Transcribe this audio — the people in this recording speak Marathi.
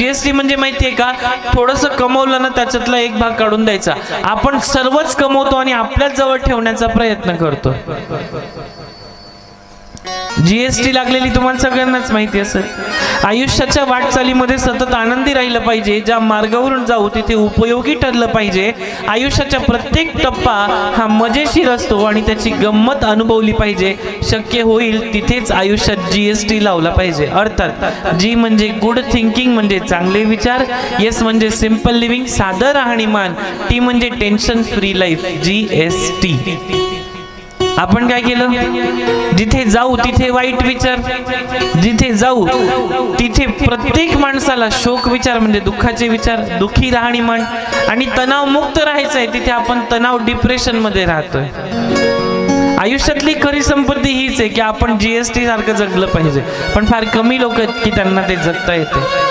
जीएसटी म्हणजे माहितीये का थोडस कमवलं ना त्याच्यातला एक भाग काढून द्यायचा. आपण सर्वच कमवतो आणि आपल्याच जवळ ठेवण्याचा प्रयत्न करतो. जीएसटी लागलेली तुम्हाला सगळ्यांनाच माहिती असेल. आयुष्याच्या वाटचालीमध्ये सतत आनंदी राहिलं पाहिजे. ज्या मार्गावरून जाऊ तिथे उपयोगी ठरलं पाहिजे. आयुष्याच्या प्रत्येक टप्पा हा मजेशीर असतो आणि त्याची गंमत अनुभवली पाहिजे. शक्य होईल तिथेच आयुष्यात जीएसटी लावला पाहिजे. अर्थात जी म्हणजे गुड थिंकिंग म्हणजे चांगले विचार. येस म्हणजे सिंपल लिव्हिंग साधं राहणीमान. टी म्हणजे tension free life G S T आपण काय केलं? जिथे जाऊ तिथे वाईट विचार. जिथे जाऊ तिथे प्रत्येक माणसाला शोक विचार म्हणजे दुःखाचे विचार दुःखी राहणीमान आणि तणाव मुक्त राहायचं आहे तिथे आपण तणाव डिप्रेशनमध्ये राहतोय. आयुष्यातली खरी संपत्ती हीच आहे की आपण जीएसटी सारखं जगलं पाहिजे. पण फार कमी लोक आहेत की त्यांना ते जगता येते.